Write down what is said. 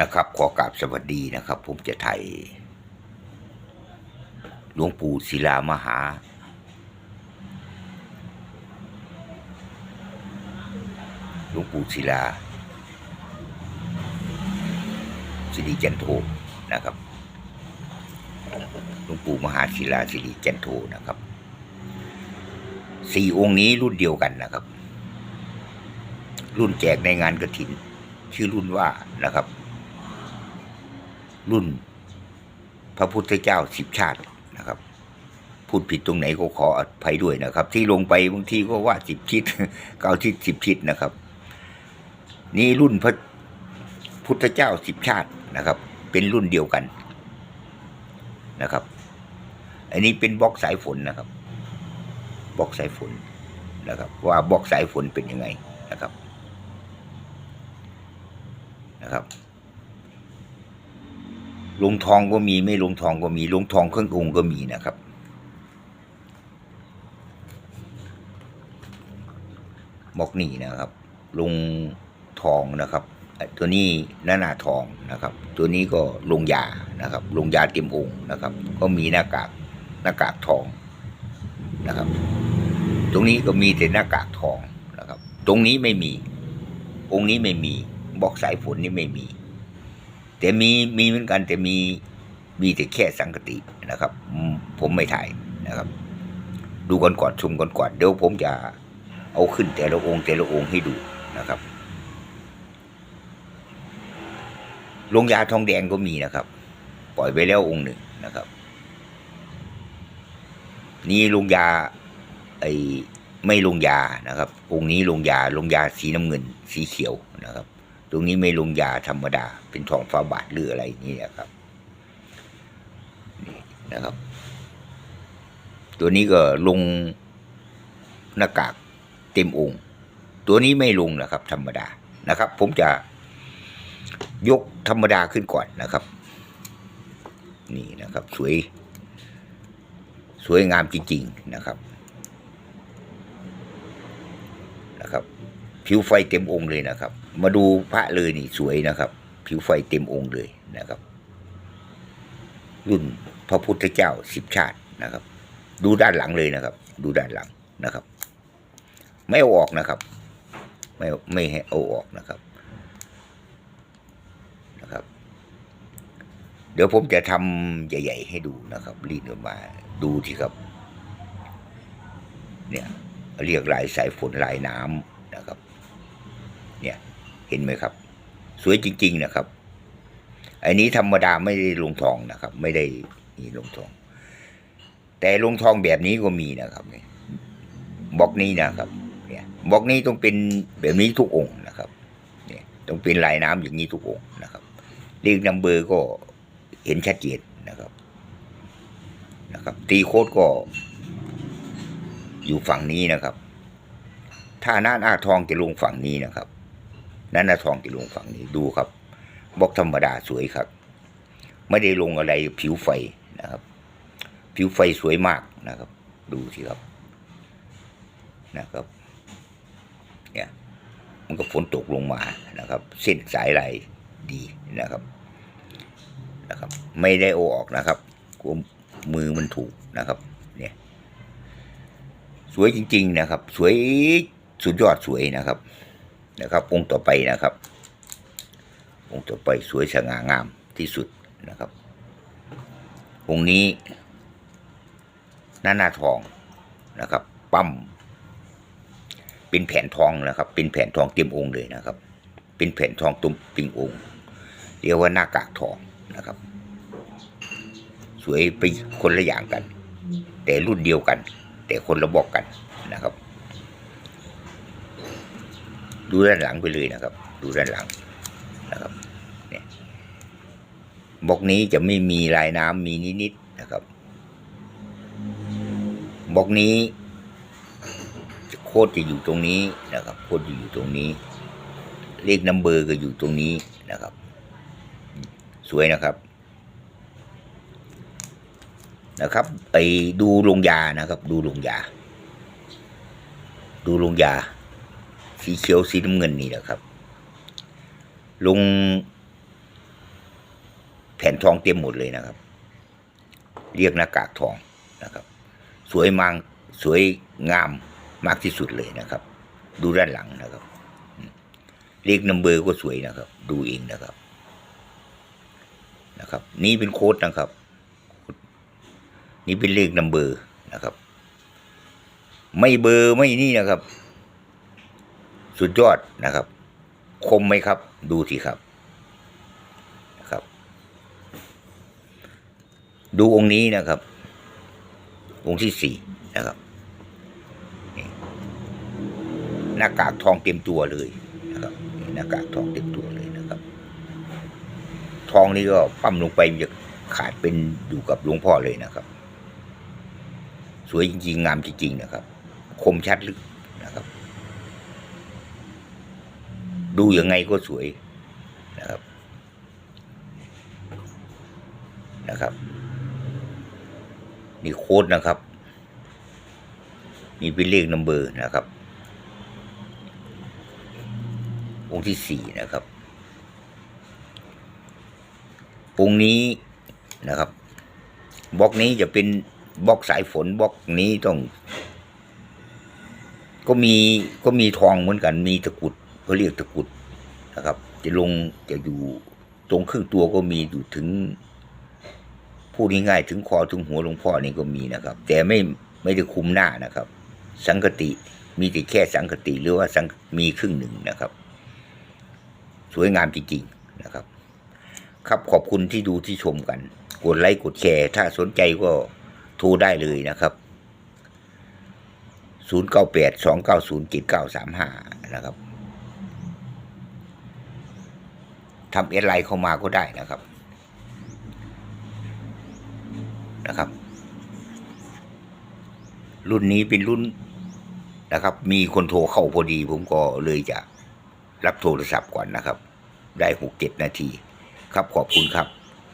นะครับ ขอกราบสวัสดีนะครับ ผมจะไทยหลวงปู่ศิลามหา หลวงปู่ศิลาสิริจันโทนะครับ หลวงปู่มหาศิลาสิริจันโทนะครับสี่องค์นี้รุ่นเดียวกันนะครับ รุ่นแจกในงานกระถิน ชื่อรุ่นว่านะครับ รุ่น พระพุทธเจ้าสิบชาตินะครับ พูดผิดตรงไหนก็ขออภัยด้วยนะครับ ที่ลงไปบางทีก็ว่าสิบทิศเก้าทิศสิบทิศนะครับ นี่รุ่นพระพุทธเจ้าสิบชาตินะครับ เป็นรุ่นเดียวกันนะครับ อันนี้เป็นบล็อกสายฝนนะครับบล็อกสายฝนนะครับ ว่าบล็อกสายฝนเป็นยังไงนะครับนะครับ ลงทองก็มีไม่ลงทองก็มีลงทองเครื่ององค์ก็มีนะครับ บอกนี่นะครับ ลงทองนะครับ ตัวนี้หน้าหนาทองนะครับ ตัวนี้ก็ลงยานะครับ ลงยาเต็มองค์นะครับ ก็มีหน้ากากหน้ากากทองนะครับ ตรงนี้ก็มีแต่หน้ากากทองนะครับ ตรงนี้ไม่มี องค์นี้ไม่มี บอกสายฝนนี่ไม่มี แต่มีมีเหมือนกันแต่มีมีแต่แค่สังกตินะครับ ผมไม่ถ่ายนะครับ ดูก่อนก่อนชมก่อนก่อนเดี๋ยวผมจะเอาขึ้นแต่ละองค์แต่ละองค์ให้ดูนะครับลงยาทองแดงก็มีนะครับ ปล่อยไปแล้วองค์หนึ่งนะครับ นี่ลงยาไอ้ไม่ลงยานะครับ องค์นี้ลงยาลงยาสีน้ำเงิน สีเขียวนะครับ ตรงนี้ไม่ลงยาธรรมดา เป็นทองฟ้าบาทหรืออะไรนี่นะครับนี่นะครับ ตัวนี้ก็ลงหน้ากากเต็มองค์ ตัวนี้ไม่ลงนะครับ ธรรมดานะครับ ผมจะยกธรรมดาขึ้นก่อนนะครับ นี่นะครับ สวย สวยงามจริง ๆนะครับนะครับ ผิวไฟเต็มองค์เลยนะครับ มาดูพระเลยนี่สวยนะครับ ผิวไฟเต็มองค์เลยนะครับ รุ่นพระพุทธเจ้าสิบชาตินะครับ ดูด้านหลังเลยนะครับ ดูด้านหลังนะครับ ไม่เอาออกนะครับ ไม่ไม่ให้เอาออกนะครับนะครับ เดี๋ยวผมจะทำใหญ่ ๆ ให้ดูนะครับ รีดออกมาดูที่ครับ เนี่ย เรียกลายสายฝนลายน้ำนะครับ เห็นไหมครับ สวยจริง ๆ นะครับ อันนี้ธรรมดาไม่ได้ลงทองนะครับ ไม่ได้นี่ลงทอง แต่ลงทองแบบนี้ก็มีนะครับบอกนี้นะครับเนี่ยบอกนี้ต้องเป็นแบบนี้ทุกองค์นะครับเนี่ยต้องเป็นลายน้ำอย่างนี้ทุกองค์นะครับเลขนัมเบอร์ก็เห็นชัดเจนนะครับนะครับ ตีโค้ดก็ อยู่ฝั่งนี้นะครับ ถ้าน่านอาทองจะลงฝั่งนี้นะครับ น่านอาทองจะลงฝั่งนี้ดูครับบล็อกธรรมดาสวยครับ ไม่ได้ลงอะไรผิวไฟนะครับ ผิวไฟสวยมากนะครับ ดูสิครับนะครับ เนี่ยมันก็ฝนตกลงมานะครับ เส้นสายไหลดีนะครับนะครับ ไม่ได้โอออกนะครับกลัวมือมันถูกนะครับ เนี่ย สวยจริง ๆ นะครับ สวยสุดยอดสวยนะครับ นะครับองค์ต่อไปนะครับ องค์ต่อไปสวยสง่างามที่สุดนะครับองค์นี้หน้าหน้าทองนะครับ ปั๊มเป็นแผ่นทองนะครับ เป็นแผ่นทองเต็มองค์เลยนะครับ เป็นแผ่นทองตุ้มปิงองค์เรียกว่าหน้ากากทองนะครับ สวยไปคนละอย่างกัน แต่รุ่นเดียวกัน แต่คนละบอกกันนะครับ ดูด้านหลังไปเลยนะครับ ดูด้านหลังนะครับเนี่ยบอกนี้จะไม่มีลายน้ำมีนิดๆนะครับบอกนี้ โคตรจะอยู่ตรงนี้นะครับ โคตรจะอยู่ตรงนี้ เลขนัมเบอร์ก็อยู่ตรงนี้นะครับ สวยนะครับนะครับ ไปดูลงยานะครับ ดูลงยา ดูลงยา สีเขียวสีน้ำเงินนี่นะครับ ลง แผ่นทองเต็มหมดเลยนะครับ เรียกหน้ากากทองนะครับ สวยมังสวยงามมากที่สุดเลยนะครับ ดูด้านหลังนะครับ เลขนัมเบอร์ก็สวยนะครับ ดูเองนะครับนะครับ นี่เป็นโค้ดนะครับ นี่เป็นเลขนัมเบอร์นะครับ ไม่เบอร์ไม่นี่นะครับ สุดยอดนะครับ คมไหมครับ ดูสิครับนะครับ ดูองค์นี้นะครับ องค์ที่สี่นะครับหน้ากากทองเต็มตัวเลยนะครับหน้ากากทองเต็มตัวเลยนะครับ ทองนี่ก็ปั้มลงไปมันจะขาดเป็นอยู่กับหลวงพ่อเลยนะครับ สวยจริงๆ งามจริงๆนะครับ คมชัดลึกนะครับ ดูยังไงก็สวยนะครับนะครับ นี่โค้ดนะครับนี่เป็นเลขนัมเบอร์นะครับ องค์ที่สี่นะครับองค์นี้นะครับบล็อกนี้จะเป็นบล็อกสายฝนบล็อกนี้ต้อง ก็มีก็มีทองเหมือนกันมีตะกุด เขาเรียกตะกุดนะครับ จะลงจะอยู่ตรงครึ่งตัวก็มีอยู่ถึงพูดง่ายๆถึงคอถึงหัวหลวงพ่อนี่ก็มีนะครับ แต่ไม่ไม่ได้คุมหน้านะครับ สังกติมีแต่แค่สังกติหรือว่าสังมีครึ่งหนึ่งนะครับ สวยงามจริงๆนะครับ ครับขอบคุณที่ดูที่ชมกัน กดไลค์กดแชร์ถ้าสนใจก็โทรได้เลยนะครับ 0 9 8 2 9 0 7 9 3 5 นะครับ ทำเอสไลน์เข้ามาก็ได้นะครับนะครับ รุ่นนี้เป็นรุ่นนะครับ มีคนโทรเข้าพอดี ผมก็เลยจะรับโทรศัพท์ก่อนนะครับ ได้หกเจ็ดนาที ครับขอบคุณครับ